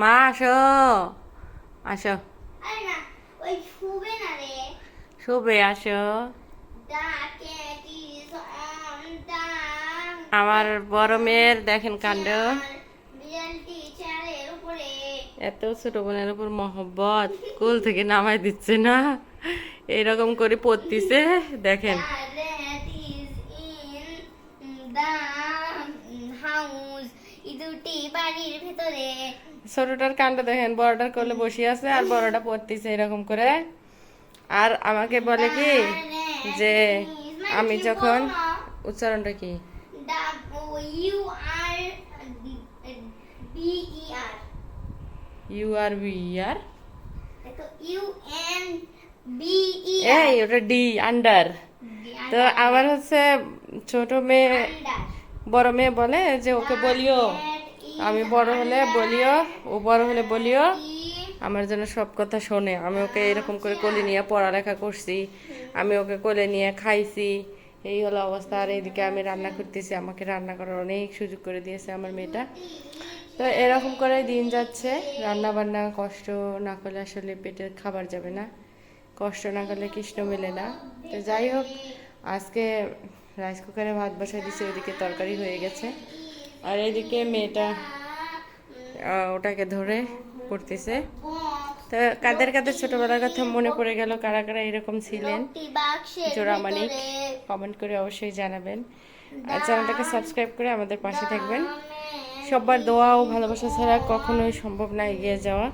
মা আসো। আসো। শুবে আসো। আমার বড় মেয়ের দেখেন কাণ্ড। এত ছোট বোনের উপর মহব্বত কুল থেকে নামাই দিচ্ছে না। এরকম করে পড়তিছে দেখেন। বাড়ির ভেতরে। ছোটটার কাণ্ড দেখেন বড়টার কোলে বসে আছে আর বড়টা পড়তিছে এরকম করে। আর আমাকে বলে কি যে আমি যখন উচ্চারণটা কি? U R B R. এই ওটা ডি আন্ডার। তো আমার হচ্ছে ছোট মেয়ে বড় মেয়ে বলে যে ওকে বলিও। আমি বড় হলে বলিও ও বড় হলে বলিও। আমার জন্য সব কথা শোনে। আমি ওকে এরকম করে কোলে নিয়ে পড়ালেখা করছি। আমি ওকে কোলে নিয়ে খাইছি। এই হলো অবস্থা। আর এইদিকে আমি রান্না করতেছি। আমাকে রান্না করার অনেক সুযোগ করে দিয়েছে আমার মেয়েটা। তো এরকম করে দিন যাচ্ছে। রান্না বান্না কষ্ট না করলে আসলে পেটের খাবার যাবে না। কষ্ট না করলে কৃষ্ণ মেলে না। তো যাই হোক আজকে রাইস কুকারে ভাত বসাই দিছে ওইদিকে তরকারি হয়ে গেছে। আর এইদিকে মেয়েটা ওটাকে ধরে পড়তেছে। তো কাদের কাদের ছোটবেলার কথা মনে পড়ে গেল, কারা কারা এরকম ছিলেন জোড়ামানিক কমেন্ট করে অবশ্যই জানাবেন। আর চ্যানেলটাকে সাবস্ক্রাইব করে আমাদের পাশে থাকবেন। সবার দোয়া ও ভালোবাসা ছাড়া কখনোই সম্ভব না এগিয়ে যাওয়া।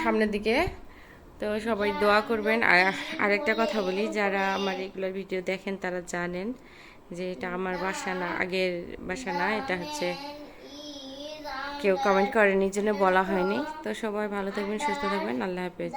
সামনের দিকে তো সবাই দোয়া করবেন। আর আরেকটা কথা বলি, যারা আমার রেগুলার ভিডিও দেখেন তারা জানেন যে এটা আমার বাসা না, আগের বাসা না, এটা হচ্ছে কেউ কমেন্ট করেনি জন্য বলা হয়নি। তো সবাই ভালো থাকবেন, সুস্থ থাকবেন, আল্লাহ হাফেজ।